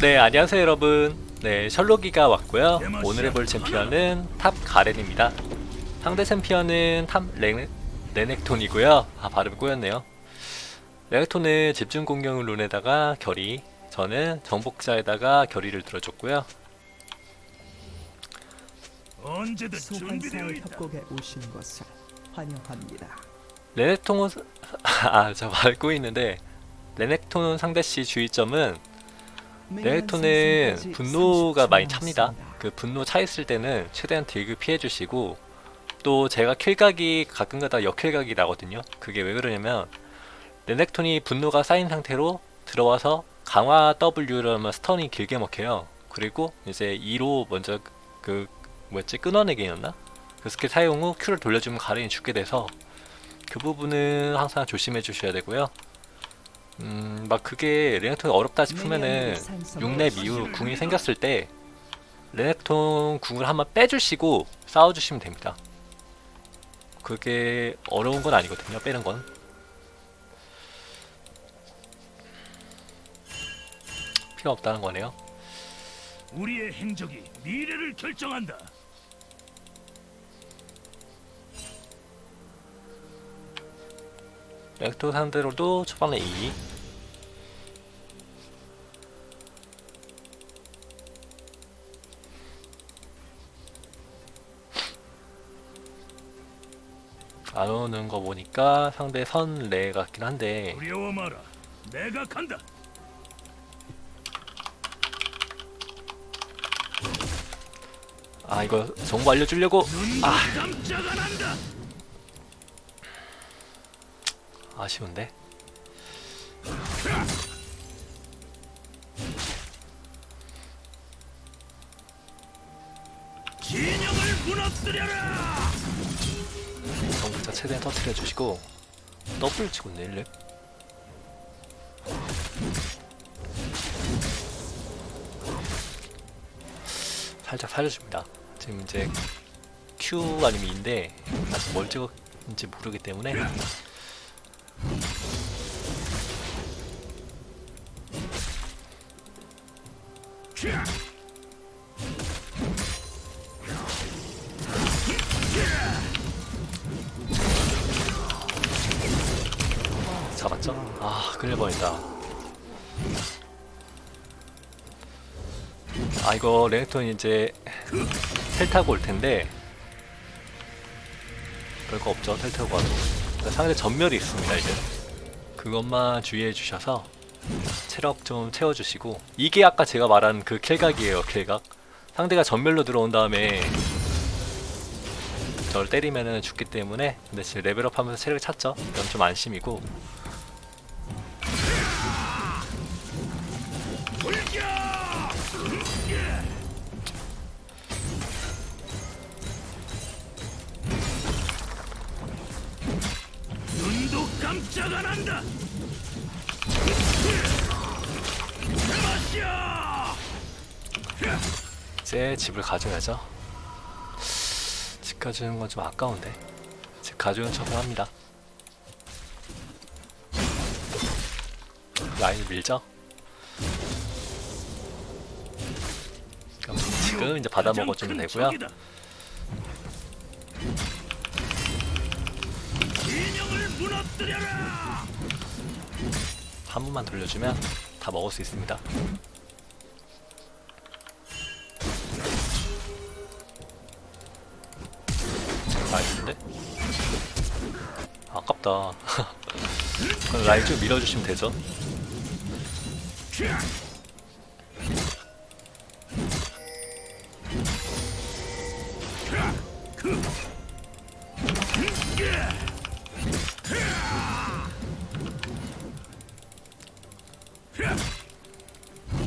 네, 안녕하세요 여러분. 네, 셜록이가 왔고요. 오늘 해볼 챔피언은 탑 가렌입니다. 상대 챔피언은 탑 레, 레넥톤이고요. 아, 발음이 꼬였네요. 레넥톤은 집중 공격 룬에다가 결의, 저는 정복자에다가 결의를 들어줬고요. 언제든 준비되어 있다. 협곡에 오신 것을 환영합니다. 레넥톤은, 아, 저 밟고 있는데, 레넥톤 상대시 주의점은 레넥톤은 분노가 많이 찹니다. 그 분노 차 있을 때는 최대한 딜그 피해 주시고 또 제가 킬각이 가끔가다 역킬각이 나거든요. 그게 왜 그러냐면 레넥톤이 분노가 쌓인 상태로 들어와서 강화 W를 하면 스턴이 길게 먹혀요. 그리고 이제 2로 먼저 그 뭐였지 끊어내기였나? 그 스킬 사용 후 Q를 돌려주면 가렌이 죽게 돼서 그 부분은 항상 조심해 주셔야 되고요. 음, 막 그게 레넥톤이 어렵다 싶으면은 6렙 이후 궁이 생겼을 때 레넥톤 궁을 한번 빼주시고 싸워주시면 됩니다. 그게 어려운 건 아니거든요. 빼는 건. 필요 없다는 거네요. 우리의 행적이 미래를 결정한다. 레넥톤 상대로도 초반에 2. 안 오는 거 보니까 상대 선레 같긴 한데 두려워 마라. 내가 간다. 아 이거 정보 알려주려고 아 깜짝 안 한다. 아쉬운데? 진영을 무너뜨려라. 정부자 최대한 터트려 주시고 더블 치고 1렙 살짝 살려줍니다. 지금 이제 Q 아니면 E인데 아직 뭘 찍었는지 모르기 때문에 잡았죠? 아 끌려 버린다. 아 이거 레넥톤 이제 텔 타고 올 텐데 별거 없죠 텔 타고 와도. 그러니까 상대 전멸이 있습니다 이제. 그것만 주의해 주셔서 체력 좀 채워주시고 이게 아까 제가 말한 그 킬각이에요 킬각. 상대가 전멸로 들어온 다음에 저를 때리면은 죽기 때문에 근데 지금 레벨업 하면서 체력을 찼죠? 그럼 좀 안심이고 집을 가져야죠. 집 가져오는 건 좀 아까운데. 집 가져오는 척을 합니다. 라인 밀죠? 지금 이제 받아 먹어주면 큰 되고요. 한 번만 돌려주면 다 먹을 수 있습니다. 나이스인데? 아깝다. 그럼 좀 밀어주시면 되죠.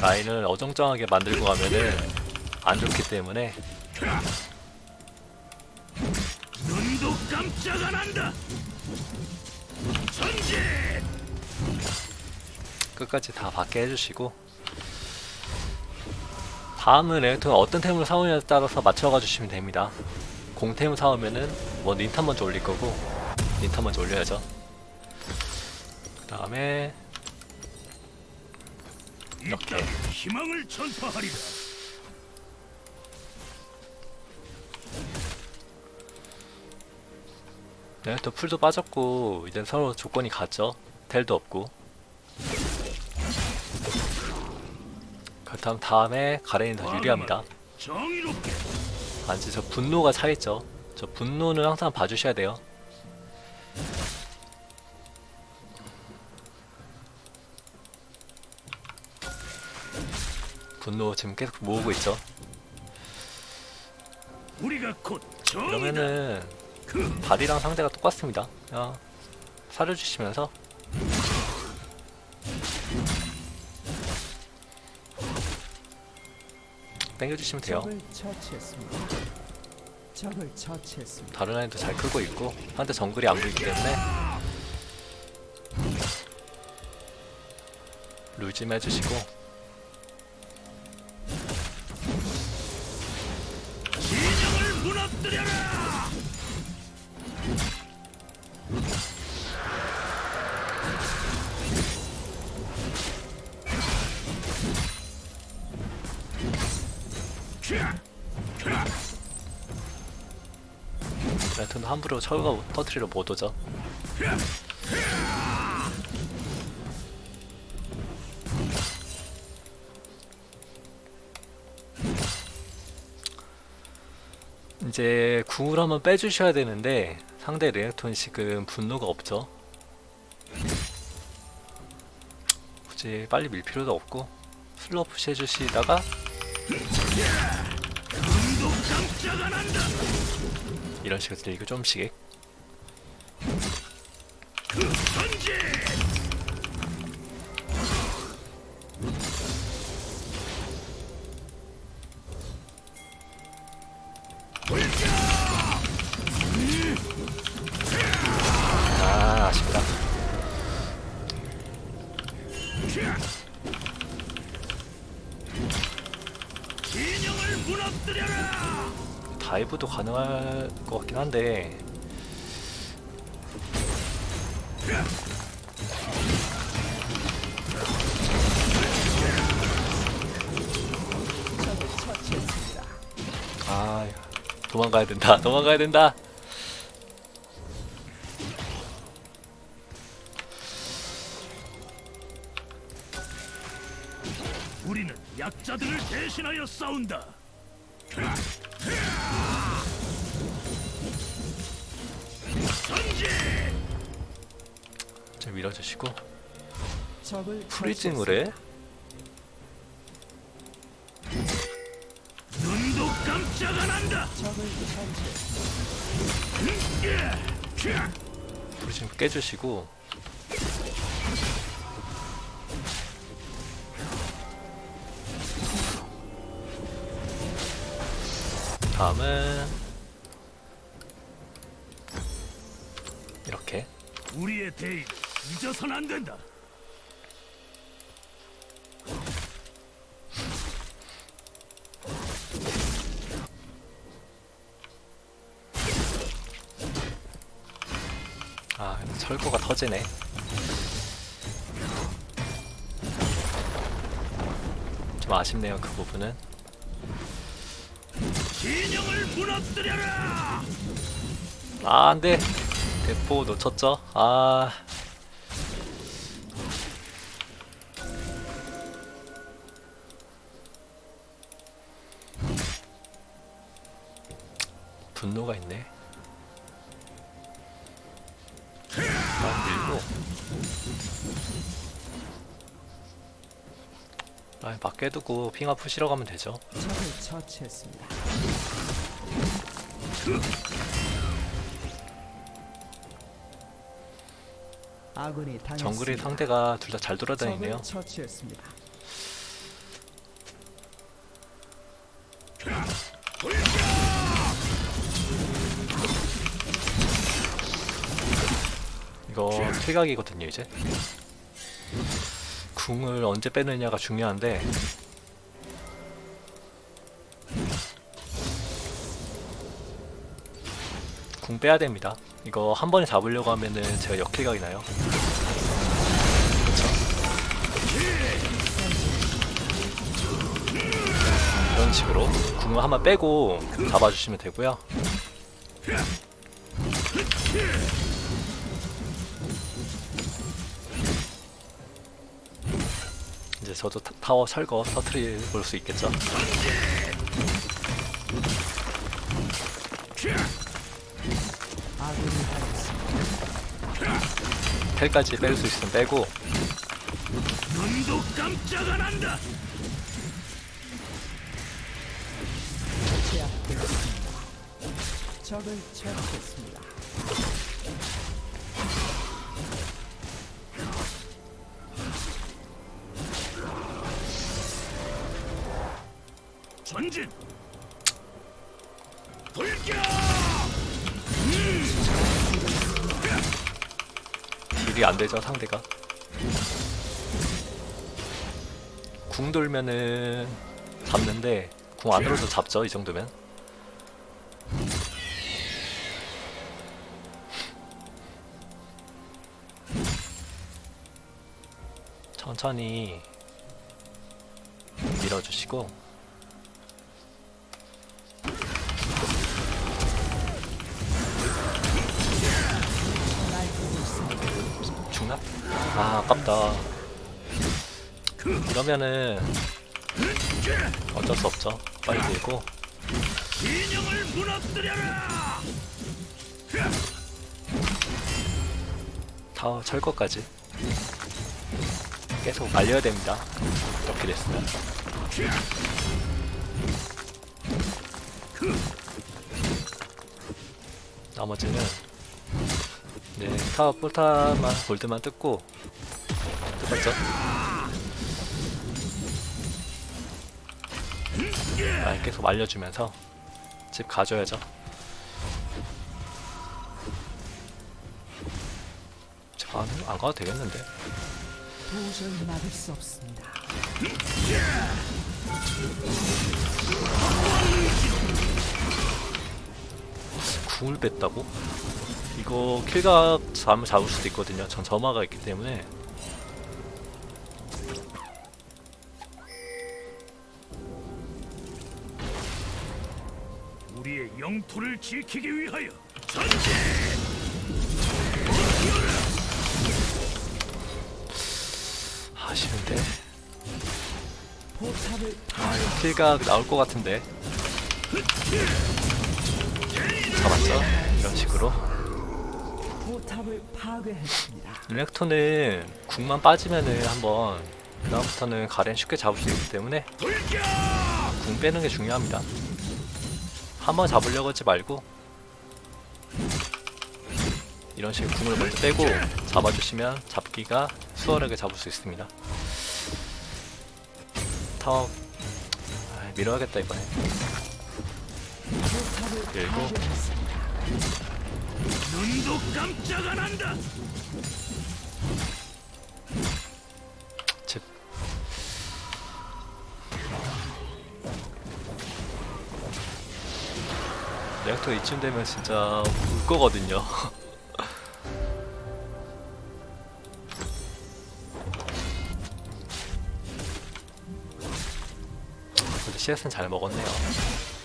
라인을 어정쩡하게 만들고 가면은 안 좋기 때문에 안 한다. 전진! 끝까지 다 받게 해주시고 다음은 레넥톤 어떤 템을 사오냐에 따라서 맞춰가 주시면 됩니다 공템 사오면은 뭐 닌탄 먼저 올릴 거고 닌탄 먼저 올려야죠 그 다음에 이렇게. 희망을 전파하리라. 네, 또 풀도 빠졌고 이제 서로 조건이 같죠. 텔도 없고. 그렇다면 다음에 가렌이 더 유리합니다. 정의롭게 아니 저 분노가 차있죠. 저 분노는 항상 봐주셔야 돼요. 분노 지금 계속 모으고 있죠. 그러면은 그 발이랑 상대가 똑같습니다. 그냥 사려주시면서. 땡겨주시면 돼요. 다른 아이도 잘 크고 있고 한테 정글이 안 보이기 때문에. 룰좀 해주시고 레트는 함부로 철거 터트리러 못 오죠. 이제 궁을 한번 빼주셔야 되는데 상대 레넥톤 지금 분노가 없죠. 굳이 빨리 밀 필요도 없고 푸시 해주시다가. 이런 식으로 들리고 좀씩 다이브도 가능할 것 같긴 한데. 아 도망가야 된다 도망가야 된다 우리는 약자들을 대신하여 싸운다. 좀 밀어주시고 프리징을 해? 눈도 깜짝 안 한다. 프리징 깨주시고 다음은 이렇게. 우리의 대의를 잊어선 안 된다. 아 철거가 터지네. 좀 아쉽네요 그 부분은 진영을 무너뜨려라. 아 안 돼. 대포 놓쳤죠? 아. 분노가 있네. 아 밀고 아 맞게 두고 핑화 푸시러 가면 되죠 적을 처치했습니다. 아군이 당했습니다. 정글의 상대가 둘 다 잘 돌아다니네요 적을 처치했습니다. 이거 퇴각이거든요 이제 궁을 언제 빼느냐가 중요한데. 궁 빼야 됩니다. 이거 한 번에 잡으려고 하면은 제가 역킬각이 나요. 이런 식으로 궁을 한번 빼고 잡아주시면 되고요. 저도 타- 타워 철거 터트리 볼수 있겠죠. 텔까지 뺄 수 있으면 빼고. 적을 처치했습니다. 전진. 돌격. 딜이 안 되죠 상대가. 궁 돌면은 잡는데 궁 안으로도 잡죠 이 정도면. 천천히 밀어주시고 죽나? 아 아깝다. 이러면은 어쩔 수 없죠. 빨리 무너뜨려라. 타워 철거까지. 계속 말려야 됩니다. 이렇게 됐으면. 나머지는 네 타워 폴타만 골드만 뜯고 뜯었죠. 아, 계속 말려주면서 집 가줘야죠. 제가 안, 안 가도 되겠는데. 도저히 막을 수 없습니다. 궁을 뺐다고? 이거 킬각 잠을 잡을 수도 있거든요. 전 점화가 있기 때문에 우리의 영토를 지키기 위하여 전진. 아쉬운데. 아, 이거 킬각 나올 것 같은데. 잡았죠? 이런 식으로. 렉토는 궁만 빠지면은 한번 그다음부터는 가렌 쉽게 잡을 수 있기 때문에. 궁 빼는 게 중요합니다. 한번 잡으려고 하지 말고 이런 식으로 궁을 먼저 빼고 잡아주시면 잡기가 수월하게 잡을 수 있습니다. 타워 아, 밀어야겠다 이번에 그리고. 눈도 깜짝 안 한다. 집 레ak터 이쯤 되면 진짜 울 거거든요. 근데 CS는 잘 먹었네요.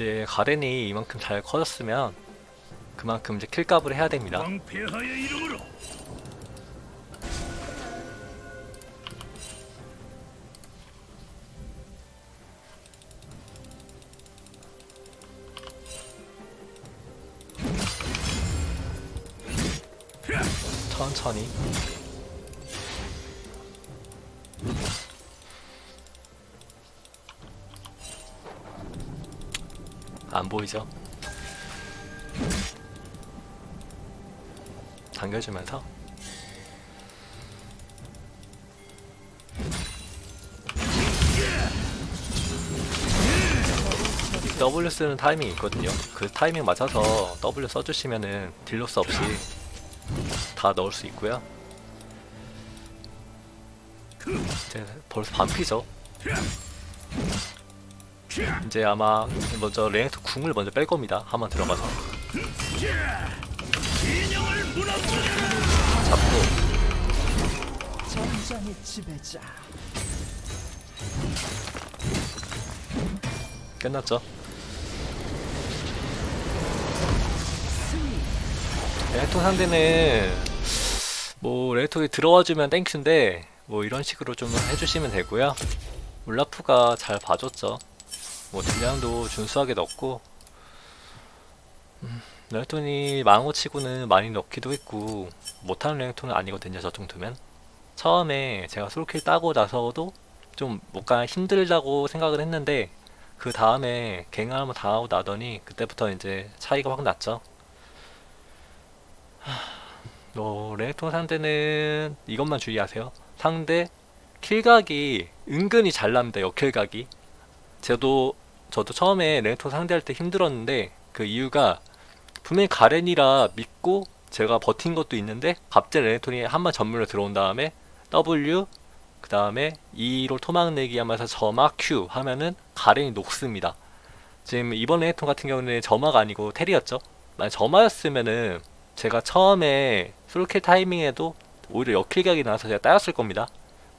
이제 가렌이 이만큼 잘 커졌으면 그만큼 이제 킬값을 해야 됩니다. 이름으로 천천히 보이죠? 당겨주면서 W 쓰는 타이밍이 있거든요. 그 타이밍 맞춰서 W 써주시면은 딜로스 없이 다 넣을 수 있고요. 벌써 반피죠. 이제 아마 먼저 레넥터 궁을 먼저 뺄 겁니다. 한번 들어가서. 잡고. 끝났죠. 레토 상대는 뭐 레토에 들어와주면 땡큐인데 뭐 이런 식으로 좀 해주시면 되고요. 울라프가 잘 봐줬죠. 뭐 딜량도 준수하게 넣었고 음, 레토니 망호 치고는 많이 넣기도 했고 못하는 레토는 아니거든요. 저 정도면 처음에 제가 솔킬 따고 나서도 좀 뭔가 힘들다고 생각을 했는데 그 다음에 갱을 한번 당하고 나더니 그때부터 이제 차이가 확 났죠. 어, 레넥톤 상대는 이것만 주의하세요. 상대 킬각이 은근히 잘 납니다. 역킬각이. 저도 저도 처음에 레넥톤 상대할 때 힘들었는데 그 이유가 분명히 가렌이라 믿고 제가 버틴 것도 있는데 갑자기 레넥톤이 한번 전멸로 들어온 다음에 W 그 다음에 2로 토막 내기 하면서 점화 Q 하면은 가렌이 녹습니다. 지금 이번 레넥톤 같은 경우는 점화가 아니고 텔이었죠. 만약 점화였으면은 제가 처음에 솔킬 타이밍에도 오히려 역킬각이 나와서 제가 따였을 겁니다.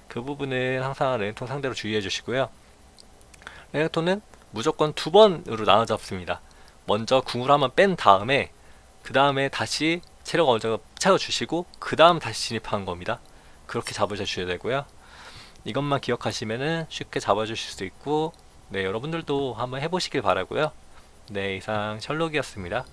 그 부분은 항상 레넥톤 상대로 주의해 주시고요. 레넥톤은 무조건 두 번으로 나눠 잡습니다. 먼저 궁을 한번 뺀 다음에 그 다음에 다시 체력 어느 정도 채워주시고 그 다음 다시 진입하는 겁니다. 그렇게 잡으셔야 되고요. 이것만 기억하시면은 쉽게 잡아주실 수 있고 네 여러분들도 한번 해보시길 바라고요. 네 이상 셜록이었습니다.